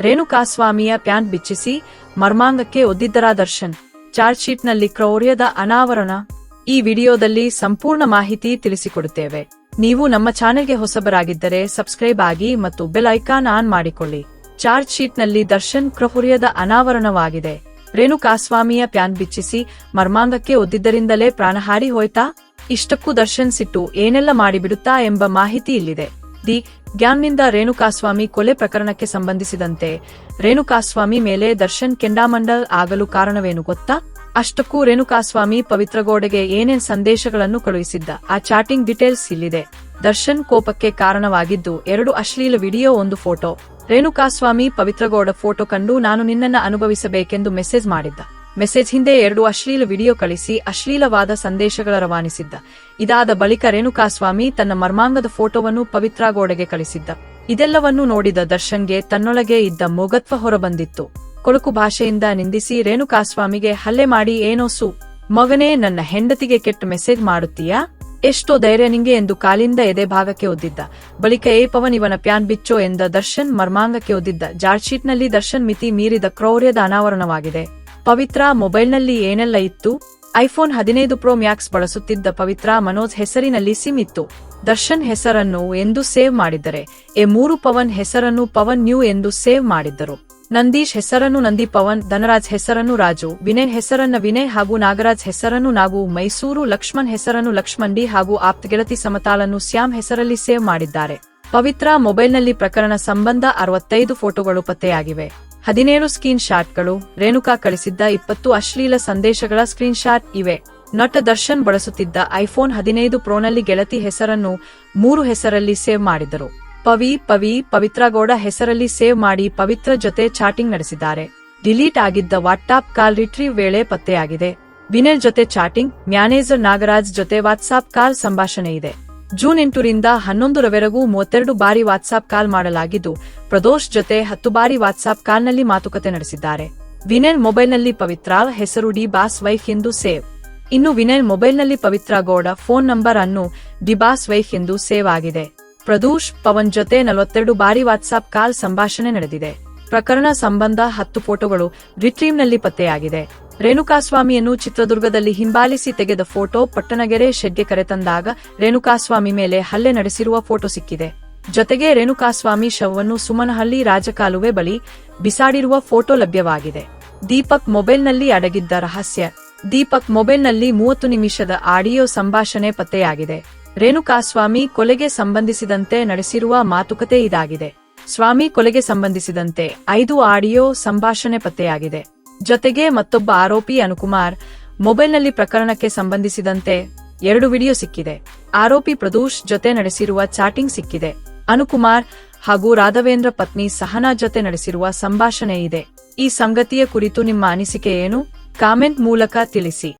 ರೇಣುಕಾಸ್ವಾಮಿಯ pant ಬಿಚ್ಚಿಸಿ ಮರ್ಮಾಂಗಕ್ಕೆ ಒದ್ದಿದ್ದರ ದರ್ಶನ್. ಚಾರ್ಜ್ ಶೀಟ್ನಲ್ಲಿ ಕ್ರೌರ್ಯದ ಅನಾವರಣ. ಈ ವಿಡಿಯೋದಲ್ಲಿ ಸಂಪೂರ್ಣ ಮಾಹಿತಿ ತಿಳಿಸಿಕೊಡುತ್ತೇವೆ. ನೀವು ನಮ್ಮ ಚಾನೆಲ್ಗೆ ಹೊಸಬರಾಗಿದ್ದರೆ ಸಬ್ಸ್ಕ್ರೈಬ್ ಆಗಿ ಮತ್ತು ಬೆಲ್ ಐಕಾನ್ ಆನ್ ಮಾಡಿಕೊಳ್ಳಿ. ಚಾರ್ಜ್ ಶೀಟ್ನಲ್ಲಿ ದರ್ಶನ್ ಕ್ರೌರ್ಯದ ಅನಾವರಣವಾಗಿದೆ. ರೇಣುಕಾಸ್ವಾಮಿಯ ಪ್ಯಾನ್ ಬಿಚ್ಚಿಸಿ ಮರ್ಮಾಂಗಕ್ಕೆ ಒದ್ದಿದ್ದರಿಂದಲೇ ಪ್ರಾಣಹಾರಿ ಹೋಯ್ತಾ? ಇಷ್ಟಕ್ಕೂ ದರ್ಶನ್ ಸಿಟ್ಟು ಏನೆಲ್ಲ ಮಾಡಿಬಿಡುತ್ತಾ ಎಂಬ ಮಾಹಿತಿ ಇಲ್ಲಿದೆ. ದಿ ಗ್ಯಾನ್ನಿಂದ ರೇಣುಕಾಸ್ವಾಮಿ ಕೊಲೆ ಪ್ರಕರಣಕ್ಕೆ ಸಂಬಂಧಿಸಿದಂತೆ ರೇಣುಕಾಸ್ವಾಮಿ ಮೇಲೆ ದರ್ಶನ್ ಕೆಂಡಾಮಂಡಲ್ ಆಗಲು ಕಾರಣವೇನು ಗೊತ್ತಾ? ಅಷ್ಟಕ್ಕೂ ರೇಣುಕಾಸ್ವಾಮಿ ಪವಿತ್ರಗೌಡೆಗೆ ಏನೇನ್ ಸಂದೇಶಗಳನ್ನು ಕಳುಹಿಸಿದ್ದ? ಆ ಚಾಟಿಂಗ್ ಡೀಟೇಲ್ಸ್ ಇಲ್ಲಿದೆ. ದರ್ಶನ್ ಕೋಪಕ್ಕೆ ಕಾರಣವಾಗಿದ್ದು ಎರಡು ಅಶ್ಲೀಲ ವಿಡಿಯೋ, ಒಂದು ಫೋಟೋ. ರೇಣುಕಾಸ್ವಾಮಿ ಪವಿತ್ರಗೌಡ ಫೋಟೋ ಕಂಡು ನಾನು ನಿನ್ನನ್ನು ಅನುಭವಿಸಬೇಕೆಂದು ಮೆಸೇಜ್ ಮಾಡಿದ್ದ. ಮೆಸೇಜ್ ಹಿಂದೆ ಎರಡು ಅಶ್ಲೀಲ ವಿಡಿಯೋ ಕಳಿಸಿ ಅಶ್ಲೀಲವಾದ ಸಂದೇಶಗಳ ರವಾನಿಸಿದ್ದ. ಇದಾದ ಬಳಿಕ ರೇಣುಕಾಸ್ವಾಮಿ ತನ್ನ ಮರ್ಮಾಂಗದ ಫೋಟೋವನ್ನು ಪವಿತ್ರಗೌಡೆಗೆ ಕಳಿಸಿದ್ದ. ಇದೆಲ್ಲವನ್ನೂ ನೋಡಿದ ದರ್ಶನ್ಗೆ ತನ್ನೊಳಗೆ ಇದ್ದ ಮೊಗತ್ವ ಹೊರಬಂದಿತ್ತು. ಕೊಳಕು ಭಾಷೆಯಿಂದ ನಿಂದಿಸಿ ರೇಣುಕಾಸ್ವಾಮಿಗೆ ಹಲ್ಲೆ ಮಾಡಿ ಏನೋ ಸು. ಮಗನೇ, ನನ್ನ ಹೆಂಡತಿಗೆ ಕೆಟ್ಟ ಮೆಸೇಜ್ ಮಾಡುತ್ತೀಯಾ? ಎಷ್ಟೋ ಧೈರ್ಯ ನಿಂಗೆ ಎಂದು ಕಾಲಿಂದ ಎದೆ ಭಾಗಕ್ಕೆ ಒದ್ದಿದ್ದ. ಬಳಿಕ ಏ ಪವನ್ ಇವನ ಪ್ಯಾನ್ ಬಿಚ್ಚೋ ಎಂದ ದರ್ಶನ್ ಮರ್ಮಾಂಗಕ್ಕೆ ಒದ್ದಿದ್ದ. ಜಾರ್ಜ್ಶೀಟ್ನಲ್ಲಿ ದರ್ಶನ್ ಮಿತಿ ಮೀರಿದ ಕ್ರೌರ್ಯದ ಅನಾವರಣವಾಗಿದೆ. ಪವಿತ್ರ ಮೊಬೈಲ್ನಲ್ಲಿ ಏನೆಲ್ಲ ಇತ್ತು? ಐಫೋನ್ ಹದಿನೈದು ಪ್ರೋ ಮ್ಯಾಕ್ಸ್ ಬಳಸುತ್ತಿದ್ದ ಪವಿತ್ರ ಮನೋಜ್ ಹೆಸರಿನಲ್ಲಿ ಸಿಮ್ ಇತ್ತು. ದರ್ಶನ್ ಹೆಸರನ್ನು ಎಂದು ಸೇವ್ ಮಾಡಿದ್ದರೆ ಎ ಮೂರು ಪವನ್ ಹೆಸರನ್ನು ಪವನ್ ನ್ಯೂ ಎಂದು ಸೇವ್ ಮಾಡಿದ್ದರು. ನಂದೀಶ್ ಹೆಸರನ್ನು ನಂದಿ ಪವನ್, ಧನರಾಜ್ ಹೆಸರನ್ನು ರಾಜು, ವಿನಯ್ ಹೆಸರನ್ನ ವಿನಯ್ ಹಾಗೂ ನಾಗರಾಜ್ ಹೆಸರನ್ನು ನಾಗು, ಮೈಸೂರು ಲಕ್ಷ್ಮಣ್ ಹೆಸರನ್ನು ಲಕ್ಷ್ಮಣ್ ಡಿ ಹಾಗೂ ಆಪ್ತ ಗೆಳತಿ ಸಮತಾಲನ್ನು ಸ್ಯಾಮ್ ಹೆಸರಲ್ಲಿ ಸೇವ್ ಮಾಡಿದ್ದಾರೆ. ಪವಿತ್ರ ಮೊಬೈಲ್ನಲ್ಲಿ ಪ್ರಕರಣ ಸಂಬಂಧ ಅರವತ್ತೈದು ಫೋಟೋಗಳು ಪತ್ತೆಯಾಗಿವೆ. ಹದಿನೇಳು ಸ್ಕ್ರೀನ್ ಶಾಟ್ಗಳು ರೇಣುಕಾ ಕಳಿಸಿದ್ದ ಇಪ್ಪತ್ತು ಅಶ್ಲೀಲ ಸಂದೇಶಗಳ ಸ್ಕ್ರೀನ್ ಶಾಟ್ ಇವೆ. ನಟ ದರ್ಶನ್ ಬಳಸುತ್ತಿದ್ದ ಐಫೋನ್ ಹದಿನೈದು ಪ್ರೋನಲ್ಲಿ ಗೆಳತಿ ಹೆಸರನ್ನು ಮೂರು ಹೆಸರಲ್ಲಿ ಸೇವ್ ಮಾಡಿದರು. ಪವಿ ಪವಿ ಪವಿತ್ರಗೌಡ ಹೆಸರಲ್ಲಿ ಸೇವ್ ಮಾಡಿ ಪವಿತ್ರ ಜೊತೆ ಚಾಟಿಂಗ್ ನಡೆಸಿದ್ದಾರೆ. ಡಿಲೀಟ್ ಆಗಿದ್ದ ವಾಟ್ಸಾಪ್ ಕಾಲ್ ರಿಟ್ರೀವ್ ವೇಳೆ ಪತ್ತೆಯಾಗಿದೆ. ವಿನಯ್ ಜೊತೆ ಚಾಟಿಂಗ್, ಮ್ಯಾನೇಜರ್ ನಾಗರಾಜ್ ಜೊತೆ ವಾಟ್ಸಾಪ್ ಕಾಲ್ ಸಂಭಾಷಣೆ ಇದೆ. ಜೂನ್ ಎಂಟರಿಂದ ಹನ್ನೊಂದರವರೆಗೂ ಮೂವತ್ತೆರಡು ಬಾರಿ ವಾಟ್ಸಾಪ್ ಕಾಲ್ ಮಾಡಲಾಗಿದ್ದು, ಪ್ರದೋಷ್ ಜೊತೆ ಹತ್ತು ಬಾರಿ ವಾಟ್ಸಾಪ್ ಕಾಲ್ನಲ್ಲಿ ಮಾತುಕತೆ ನಡೆಸಿದ್ದಾರೆ. ವಿನಯ್ ಮೊಬೈಲ್ನಲ್ಲಿ ಪವಿತ್ರ, ಹೆಸರು ಡಿ ಬಾಸ್ ವೈಫ್ ಎಂದು ಸೇವ್. ಇನ್ನು ವಿನಯ್ ಮೊಬೈಲ್ನಲ್ಲಿ ಪವಿತ್ರ ಗೌಡ ಫೋನ್ ನಂಬರ್ ಅನ್ನು ಡಿ ಬಾಸ್ ವೈಫ್ ಎಂದು ಸೇವ್ ಆಗಿದೆ. ಪ್ರದೋಷ್ ಪವನ್ ಜೊತೆ ನಲವತ್ತೆರಡು ಬಾರಿ ವಾಟ್ಸಾಪ್ ಕಾಲ್ ಸಂಭಾಷಣೆ ನಡೆದಿದೆ. ಪ್ರಕರಣ ಸಂಬಂಧ ಹತ್ತು ಫೋಟೋಗಳು ರಿಟ್ರೀವ್ನಲ್ಲಿ ಪತ್ತೆಯಾಗಿದೆ. ರೇಣುಕಾಸ್ವಾಮಿಯನ್ನು ಚಿತ್ರದುರ್ಗದಲ್ಲಿ ಹಿಂಬಾಲಿಸಿ ತೆಗೆದ ಫೋಟೋ ಪಟ್ಟಣಗೆರೆ ಶೆಡ್ಗೆ ಕರೆತಂದಾಗ ರೇಣುಕಾಸ್ವಾಮಿ ಮೇಲೆ ಹಲ್ಲೆ ನಡೆಸಿರುವ ಫೋಟೋ ಸಿಕ್ಕಿದೆ. ಜೊತೆಗೆ ರೇಣುಕಾಸ್ವಾಮಿ ಶವವನ್ನು ಸುಮನಹಳ್ಳಿ ರಾಜಕಾಲುವೆ ಬಳಿ ಬಿಸಾಡಿರುವ ಫೋಟೋ ಲಭ್ಯವಾಗಿದೆ. ದೀಪಕ್ ಮೊಬೈಲ್ನಲ್ಲಿ ಅಡಗಿದ್ದ ರಹಸ್ಯ. ದೀಪಕ್ ಮೊಬೈಲ್ನಲ್ಲಿ ಮೂವತ್ತು ನಿಮಿಷದ ಆಡಿಯೋ ಸಂಭಾಷಣೆ ಪತ್ತೆಯಾಗಿದೆ. ರೇಣುಕಾಸ್ವಾಮಿ ಕೊಲೆಗೆ ಸಂಬಂಧಿಸಿದಂತೆ ನಡೆಸಿರುವ ಮಾತುಕತೆ ಇದಾಗಿದೆ. ಸ್ವಾಮಿ ಕೊಲೆಗೆ ಸಂಬಂಧಿಸಿದಂತೆ ಐದು ಆಡಿಯೋ ಸಂಭಾಷಣೆ ಪತ್ತೆಯಾಗಿದೆ. ಜೊತೆಗೆ ಮತ್ತೊಬ್ಬ ಆರೋಪಿ ಅನುಕುಮಾರ್ ಮೊಬೈಲ್ನಲ್ಲಿ ಪ್ರಕರಣಕ್ಕೆ ಸಂಬಂಧಿಸಿದಂತೆ ಎರಡು ವಿಡಿಯೋ ಸಿಕ್ಕಿದೆ. ಆರೋಪಿ ಪ್ರದೂಷ್ ಜೊತೆ ನಡೆಸಿರುವ ಚಾಟಿಂಗ್ ಸಿಕ್ಕಿದೆ. ಅನುಕುಮಾರ್ ಹಾಗೂ ರಾಘವೇಂದ್ರ ಪತ್ನಿ ಸಹನಾ ಜೊತೆ ನಡೆಸಿರುವ ಸಂಭಾಷಣೆ ಇದೆ. ಈ ಸಂಗತಿಯ ಕುರಿತು ನಿಮ್ಮ ಅನಿಸಿಕೆ ಏನು? ಕಾಮೆಂಟ್ ಮೂಲಕ ತಿಳಿಸಿ.